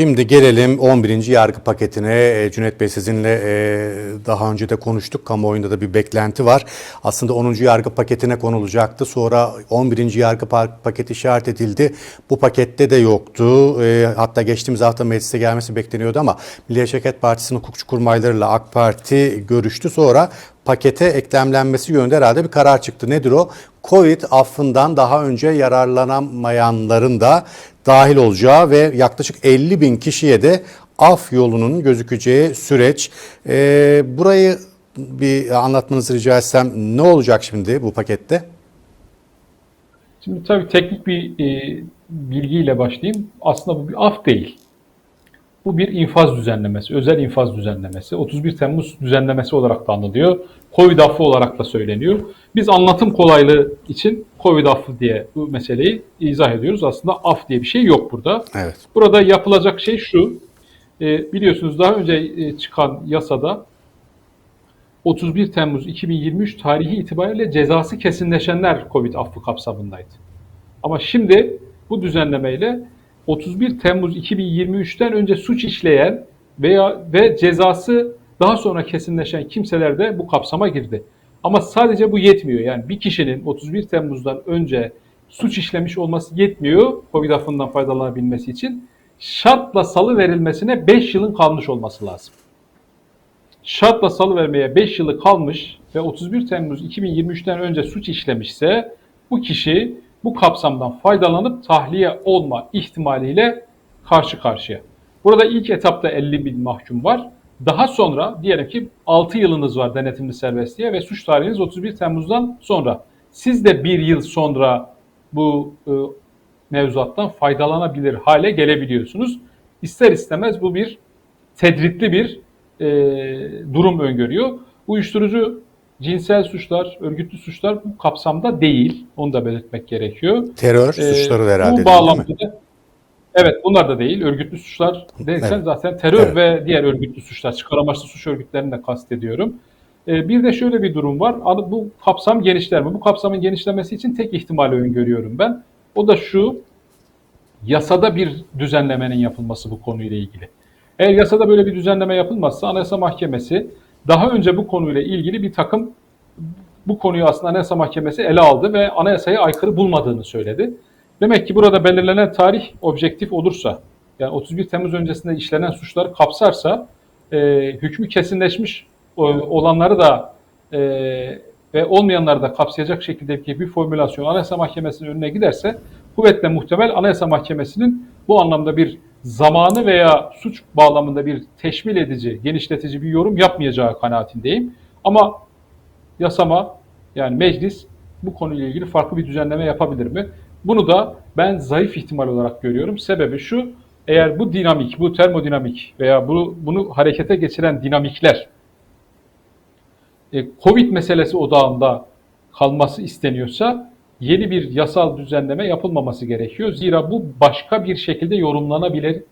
Şimdi gelelim 11. yargı paketine. E, Cüneyt Bey sizinle e, daha önce de konuştuk. Kamuoyunda da bir beklenti var. Aslında 10. yargı paketine konulacaktı. Sonra 11. yargı pa- paketi işaret edildi. Bu pakette de yoktu. E, hatta geçtiğimiz hafta meclise gelmesi bekleniyordu ama Milliyetçi Hareket Partisi'nin hukukçu kurmaylarıyla AK Parti görüştü. Sonra pakete eklemlenmesi yönünde herhalde bir karar çıktı. Nedir o? Covid affından daha önce yararlanamayanların da dahil olacağı ve yaklaşık 50 bin kişiye de af yolunun gözükeceği süreç. Ee, burayı bir anlatmanızı rica etsem ne olacak şimdi bu pakette? Şimdi tabii teknik bir e, bilgiyle başlayayım. Aslında bu bir af değil. Bu bir infaz düzenlemesi, özel infaz düzenlemesi. 31 Temmuz düzenlemesi olarak da anılıyor. Covid affı olarak da söyleniyor. Biz anlatım kolaylığı için Covid affı diye bu meseleyi izah ediyoruz. Aslında af diye bir şey yok burada. Evet. Burada yapılacak şey şu. E, biliyorsunuz daha önce e, çıkan yasada 31 Temmuz 2023 tarihi itibariyle cezası kesinleşenler Covid affı kapsamındaydı. Ama şimdi bu düzenlemeyle 31 Temmuz 2023'ten önce suç işleyen veya ve cezası daha sonra kesinleşen kimseler de bu kapsama girdi. Ama sadece bu yetmiyor. Yani bir kişinin 31 Temmuz'dan önce suç işlemiş olması yetmiyor Covid affından faydalanabilmesi için. Şartla salı verilmesine 5 yılın kalmış olması lazım şartla salıvermeye 5 yılı kalmış ve 31 Temmuz 2023'ten önce suç işlemişse bu kişi bu kapsamdan faydalanıp tahliye olma ihtimaliyle karşı karşıya. Burada ilk etapta 50 bin mahkum var. Daha sonra diyelim ki 6 yılınız var denetimli serbestliğe ve suç tarihiniz 31 Temmuz'dan sonra. Siz de bir yıl sonra bu e, mevzuattan faydalanabilir hale gelebiliyorsunuz. İster istemez bu bir tedritli bir e, durum öngörüyor. Uyuşturucu, cinsel suçlar, örgütlü suçlar bu kapsamda değil. Onu da belirtmek gerekiyor. Terör Ee, suçları da herhalde Bu bağlamda değil mi? evet bunlar da değil. Örgütlü suçlar dersen Evet. zaten terör Evet. ve diğer örgütlü suçlar, çıkar amaçlı suç örgütlerini de kastediyorum. Ee, bir de şöyle bir durum var. Bu kapsam genişler mi? Bu kapsamın genişlemesi için tek ihtimali öngörüyorum ben. O da şu. Yasada bir düzenlemenin yapılması bu konuyla ilgili. Eğer yasada böyle bir düzenleme yapılmazsa Anayasa Mahkemesi daha önce bu konuyla ilgili bir takım bu konuyu aslında Anayasa Mahkemesi ele aldı ve anayasaya aykırı bulmadığını söyledi. Demek ki burada belirlenen tarih objektif olursa, yani 31 Temmuz öncesinde işlenen suçları kapsarsa, e, hükmü kesinleşmiş o- olanları da e, ve olmayanları da kapsayacak şekildeki bir formülasyon Anayasa Mahkemesi'nin önüne giderse, kuvvetle muhtemel Anayasa Mahkemesi'nin bu anlamda bir zamanı veya suç bağlamında bir teşmil edici, genişletici bir yorum yapmayacağı kanaatindeyim. Ama yasama yani meclis bu konuyla ilgili farklı bir düzenleme yapabilir mi? Bunu da ben zayıf ihtimal olarak görüyorum. Sebebi şu, eğer bu dinamik, bu termodinamik veya bu, bunu harekete geçiren dinamikler e, Covid meselesi odağında kalması isteniyorsa yeni bir yasal düzenleme yapılmaması gerekiyor. Zira bu başka bir şekilde yorumlanabilir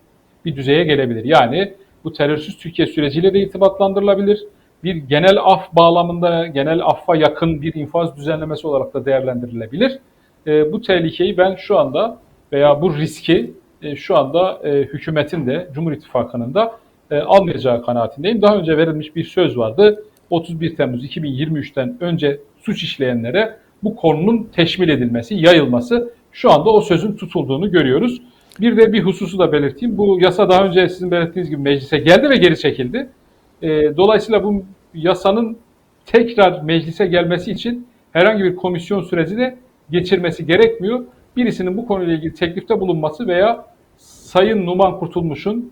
bir düzeye gelebilir. Yani bu terörsüz Türkiye süreciyle de irtibatlandırılabilir. Bir genel af bağlamında, genel affa yakın bir infaz düzenlemesi olarak da değerlendirilebilir. E, bu tehlikeyi ben şu anda veya bu riski e, şu anda e, hükümetin de Cumhur İttifakı'nın da e, almayacağı kanaatindeyim. Daha önce verilmiş bir söz vardı. 31 Temmuz 2023'ten önce suç işleyenlere bu konunun teşmil edilmesi, yayılması şu anda o sözün tutulduğunu görüyoruz. Bir de bir hususu da belirteyim. Bu yasa daha önce sizin belirttiğiniz gibi meclise geldi ve geri çekildi. E, dolayısıyla bu yasanın tekrar meclise gelmesi için herhangi bir komisyon süreci de geçirmesi gerekmiyor. Birisinin bu konuyla ilgili teklifte bulunması veya Sayın Numan Kurtulmuş'un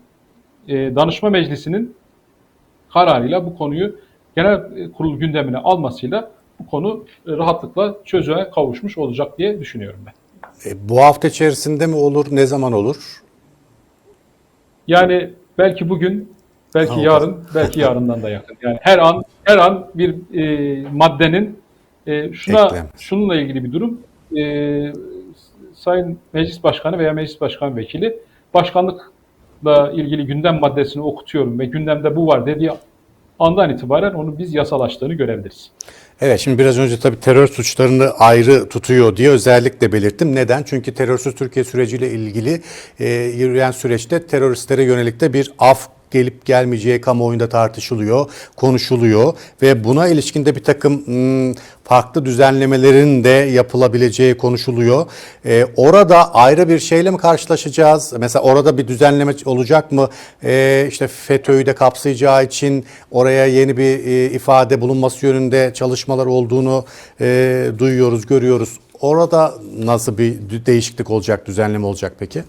e, danışma meclisinin kararıyla bu konuyu genel kurul gündemine almasıyla bu konu e, rahatlıkla çözüme kavuşmuş olacak diye düşünüyorum ben. E, bu hafta içerisinde mi olur, ne zaman olur? Yani belki bugün, belki Tamam. yarın, belki yarından da yakın. Yani her an her an bir e, maddenin e, şuna Eklenmesi. şununla ilgili bir durum. E, Sayın Meclis Başkanı veya Meclis Başkan Vekili başkanlıkla ilgili gündem maddesini okutuyorum ve gündemde bu var dediği andan itibaren onun biz yasalaştığını görebiliriz. Evet şimdi biraz önce tabii terör suçlarını ayrı tutuyor diye özellikle belirttim. Neden? Çünkü terörsüz Türkiye süreciyle ilgili e, yürüyen süreçte teröristlere yönelik de bir af gelip gelmeyeceği kamuoyunda tartışılıyor, konuşuluyor ve buna ilişkin de bir takım hmm, farklı düzenlemelerin de yapılabileceği konuşuluyor. E, orada ayrı bir şeyle mi karşılaşacağız? Mesela orada bir düzenleme olacak mı? E, işte FETÖ'yü de kapsayacağı için oraya yeni bir e, ifade bulunması yönünde çalışmalar olduğunu e, duyuyoruz, görüyoruz. Orada nasıl bir değişiklik olacak, düzenleme olacak peki?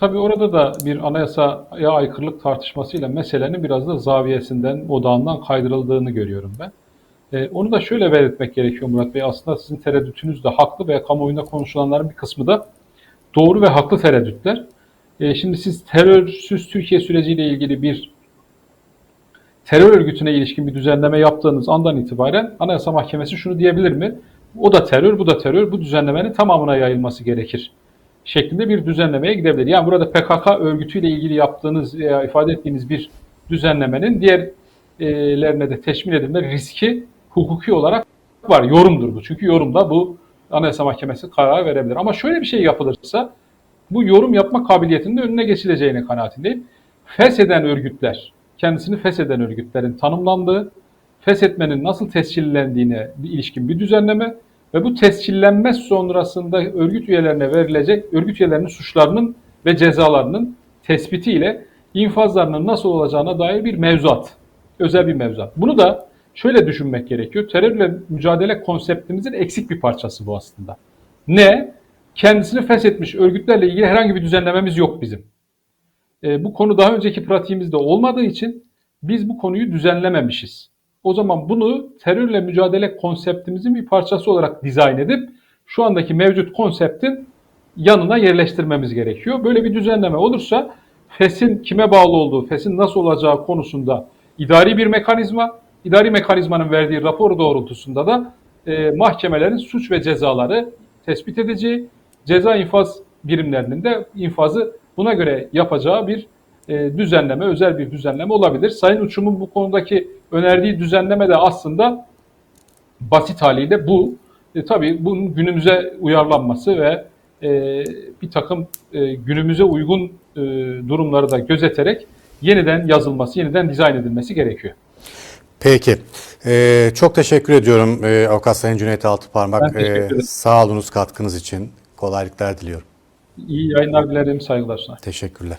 Tabii orada da bir anayasaya aykırılık tartışmasıyla meselenin biraz da zaviyesinden, odağından kaydırıldığını görüyorum ben. Ee, onu da şöyle belirtmek gerekiyor Murat Bey. Aslında sizin tereddütünüz de haklı ve kamuoyunda konuşulanların bir kısmı da doğru ve haklı tereddütler. Ee, şimdi siz terörsüz Türkiye süreciyle ilgili bir terör örgütüne ilişkin bir düzenleme yaptığınız andan itibaren Anayasa Mahkemesi şunu diyebilir mi? O da terör, bu da terör, bu düzenlemenin tamamına yayılması gerekir şeklinde bir düzenlemeye gidebilir. Yani burada PKK örgütüyle ilgili yaptığınız veya ifade ettiğiniz bir düzenlemenin diğerlerine de teşmil edilme riski hukuki olarak var. Yorumdur bu. Çünkü yorumda bu Anayasa Mahkemesi karar verebilir. Ama şöyle bir şey yapılırsa bu yorum yapma kabiliyetinin önüne geçileceğine kanaatindeyim. Fesheden örgütler, kendisini fesheden örgütlerin tanımlandığı, feshetmenin nasıl tescillendiğine ilişkin bir düzenleme ve bu tescillenme sonrasında örgüt üyelerine verilecek örgüt üyelerinin suçlarının ve cezalarının tespitiyle infazlarının nasıl olacağına dair bir mevzuat. Özel bir mevzuat. Bunu da şöyle düşünmek gerekiyor. Terörle mücadele konseptimizin eksik bir parçası bu aslında. Ne? Kendisini feshetmiş örgütlerle ilgili herhangi bir düzenlememiz yok bizim. E, bu konu daha önceki pratiğimizde olmadığı için biz bu konuyu düzenlememişiz. O zaman bunu terörle mücadele konseptimizin bir parçası olarak dizayn edip şu andaki mevcut konseptin yanına yerleştirmemiz gerekiyor. Böyle bir düzenleme olursa FES'in kime bağlı olduğu, FES'in nasıl olacağı konusunda idari bir mekanizma, idari mekanizmanın verdiği rapor doğrultusunda da e, mahkemelerin suç ve cezaları tespit edeceği, ceza infaz birimlerinin de infazı buna göre yapacağı bir e, düzenleme, özel bir düzenleme olabilir. Sayın Uçum'un bu konudaki önerdiği düzenleme de aslında basit haliyle bu. E, tabii bunun günümüze uyarlanması ve e, bir takım e, günümüze uygun e, durumları da gözeterek yeniden yazılması, yeniden dizayn edilmesi gerekiyor. Peki. Ee, çok teşekkür ediyorum e, Avukat Sayın Cüneyt Altıparmak. Ee, sağ olunuz katkınız için. Kolaylıklar diliyorum. İyi yayınlar dilerim, saygılar sunar. Teşekkürler.